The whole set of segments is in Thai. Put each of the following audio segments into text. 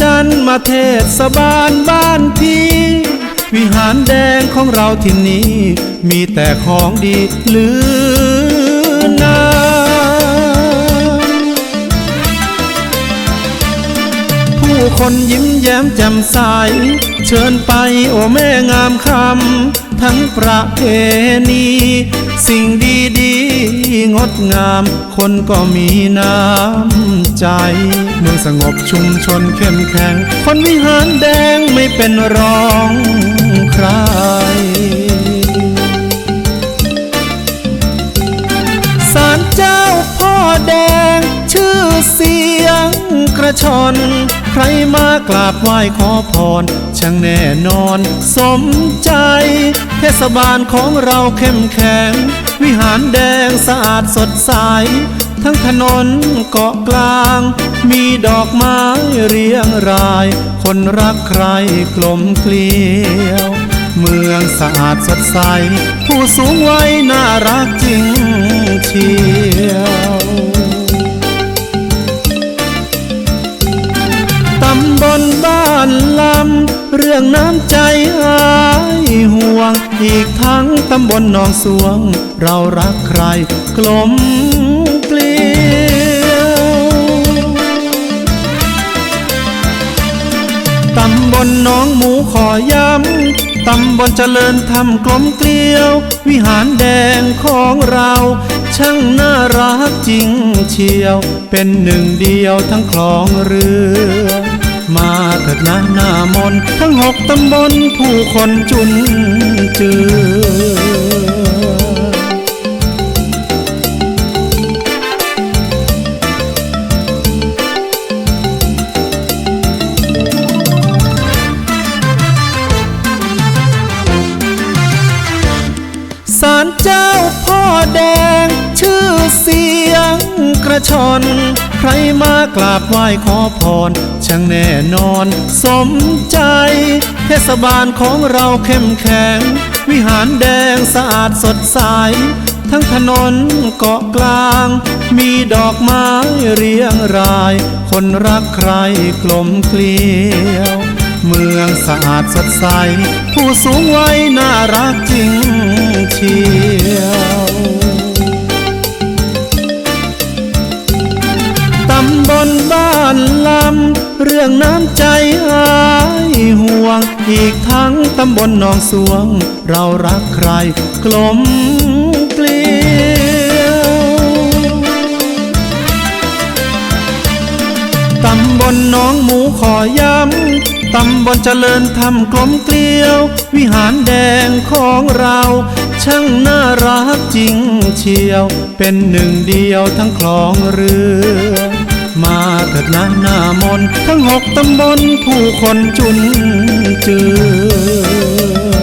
จันทร์มาเทศบาลบ้านพี่ วิหารแดงของเราที่นี้ มีแต่ของดีหลือนาผู้คนยิ้มแย้มแจ่มใส เชิญไปโอแม่งามคำ ประเพณี สิ่งดีๆงดงาม คนก็มีน้ำใจ เมืองสงบชุมชนเข้มแข็ง คนวิหารแดงไม่เป็นรองใครศาลเจ้าพ่อแดงชื่อเสียงกระชอน ใครมากราบไหว้ขอพร ช่างแน่นอนสมใจ เทศบาลของเราเข้มแข็ง วิหารแดงสะอาดสดใส ทั้งถนนเกาะกลาง มีดอกไม้เรียงราย คนรักใครกลมเกลียว เมืองสะอาดสดใส ผู้สูงวัยน่ารักจริง รื่องน้ำใจหายห่วง อีกทั้งตำบลหนองสวง เรารักใครกลมเกลียวตำบลหน้องหมูขอย้ำตำบลเจริญธรรมกลมเกลียว วิหารแดงของเรา ช่างน่ารักจริงเชียว เป็นหนึ่งเดียวทั้งคลองเรือ มาเถิดนะหน้ามนทั้งหกตำบลผู้คนจุนเจือศาลเจ้าพ่อแดงชื่อเสียงกระชอน ใครมากราบไหว้ขอพร ช่างแน่นอนสมใจ เทศบาลของเราเข้มแข็ง วิหารแดงสะอาดสดใส ทั้งถนนเกาะกลาง มีดอกไม้เรียงราย คนรักใครกลมเกลียว เมืองสะอาดสดใส ผู้สูงวัยน่ารักจริงเชียว ตำบลบ้านลำ เรื่องน้ำใจหายห่วง อีกทั้งตำบลหนองสวง เรารักใครกลมเกลียวตำบลหน้องหมูขอย้ำตำบลเจริญธรรมกลมเกลียว วิหารแดงของเรา ช่างน่ารักจริงเชียว เป็นหนึ่งเดียวทั้งคลองเรือ มาเถิดนะหน้ามนต์ทั้งหกตำบลผู้คนจุนเจือ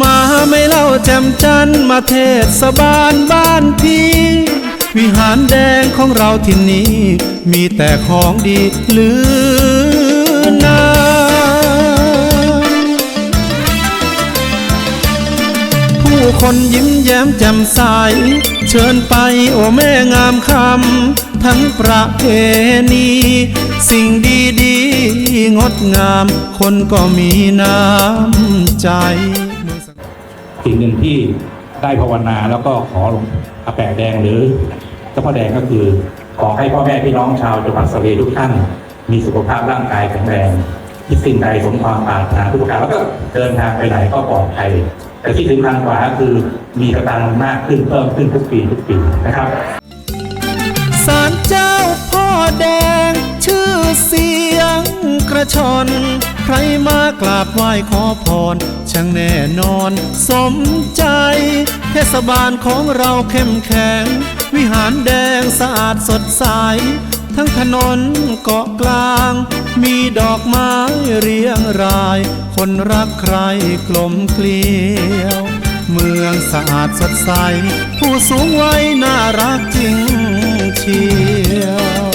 มาไม่เล่าแจ่มจันทร์มาเทศบาลบ้านพี่ วิหารแดงของเราที่นี้ มีแต่ของดีเหลือนาผู้คนยิ้มแย้มแจ่มใส เชิญไปโอแม่งามคำ ทั้งประเพณี สิ่งดีๆงดงาม คนก็มีน้ำใจ สิ่งหนึ่งที่ ได้ภาวนาแล้วก็ขอหลวงอาแปะแดงหรือเจ้าพ่อแดงก็คือ ขอให้พ่อแม่พี่น้องชาวจังหวัดสระบุรีทุกท่านมีสุขภาพร่างกายแข็งแรงคิดสิ่งใดสมความปรารถนาทุกประการแล้วก็เดินทางไปไหนก็ปลอดภัยแต่ที่สำคัญกว่าคือมีกำลังมากขึ้นเพิ่มขึ้นทุกปีทุกปีนะครับศาลเจ้าพ่อแดง ชื่อเสียงกระชอน ใครมากราบไหว้ขอพร ช่างแน่นอนสมใจ เทศบาลของเราเข้มแข็ง วิหารแดงสะอาดสดใส ทั้งถนนเกาะกลาง มีดอกไม้เรียงราย คนรักใครกลมเกลียว เมืองสะอาดสดใส ผู้สูงวัยน่ารักจริงเชียว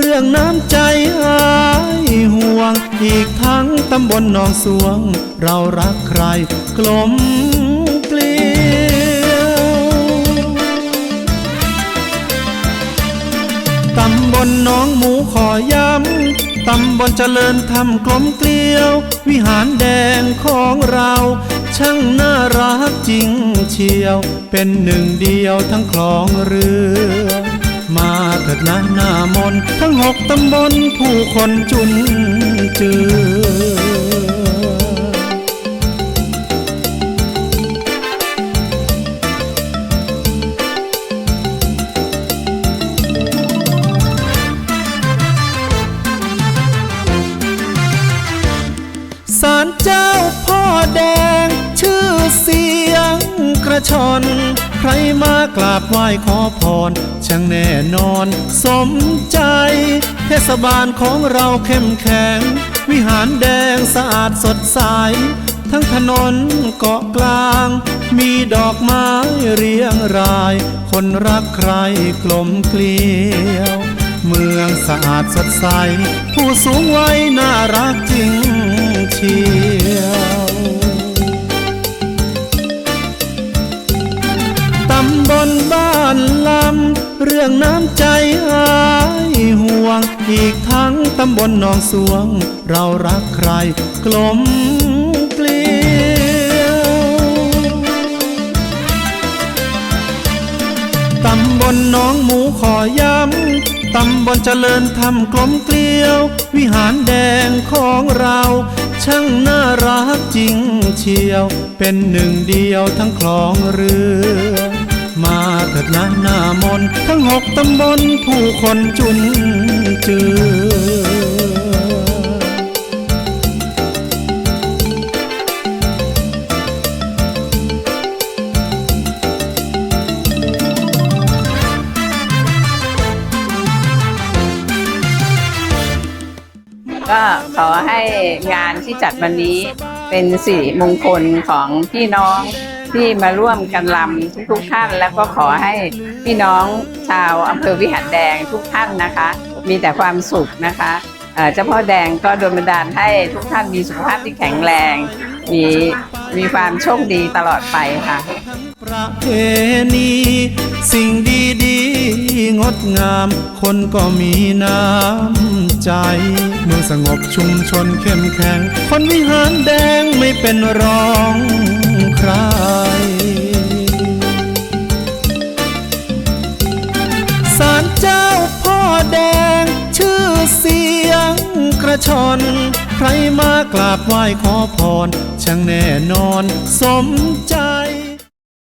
เรื่องน้ำใจหายห่วง อีกทั้งตำบลหนองสวง เรารักใครกลมเกลียวตำบลหน้องหมูขอย้ำตำบลเจริญธรรมกลมเกลียว วิหารแดงของเรา ช่างน่ารักจริงเชียว เป็นหนึ่งเดียวทั้งคลองเรือ มาเถิดนะหน้ามนทั้งหกตำบลผู้คนจุนเจือศาลเจ้าพ่อแดงชื่อเสียงกระชอน ใครมากราบไหว้ขอพร ช่างแน่นอน สมใจ เทศบาลของเราเข้มแข็ง วิหารแดงสะอาดสดใส ทั้งถนนเกาะกลาง มีดอกไม้เรียงราย คนรักใครกลมเกลียว เมืองสะอาดสดใส ผู้สูงวัยน่ารักจริงเชียวำเรื่องน้ำใจหายห่วง อีกทั้งตำบลหนองสวง เรารักใครกลมเกลียวตำบลหน้องหมูขอย้ำ ตำบลเจริญธรรมกลมเกลียว วิหารแดงของเราช่างน่ารักจริงเชียว เป็นหนึ่งเดียวทั้งคลองเรือ มาเถิดนะหน้ามนทั้งหกตำบลผู้คนจุนเจือก็ขอให้งานที่จัดวันนี้เป็นสิริมงคลของพี่น้อง ที่มาร่วมกันลำทุกๆท่าน แล้วก็ขอให้พี่น้องชาวอำเภอวิหารแดงทุกท่านนะคะ มีแต่ความสุขนะคะเจ้าพ่อแดงก็โดนบันดาลให้ทุกท่านมีสุขภาพที่แข็งแรง มีมีความโชคดีตลอดไปค่ะ ประเพณีสิ่งดีๆงดงาม คนก็มีน้ำใจ เมืองสงบชุมชนเข้มแข็ง คนวิหารแดงไม่เป็นรองใคร ราบไหว้ขอพรช่างแน่นอนสมใจ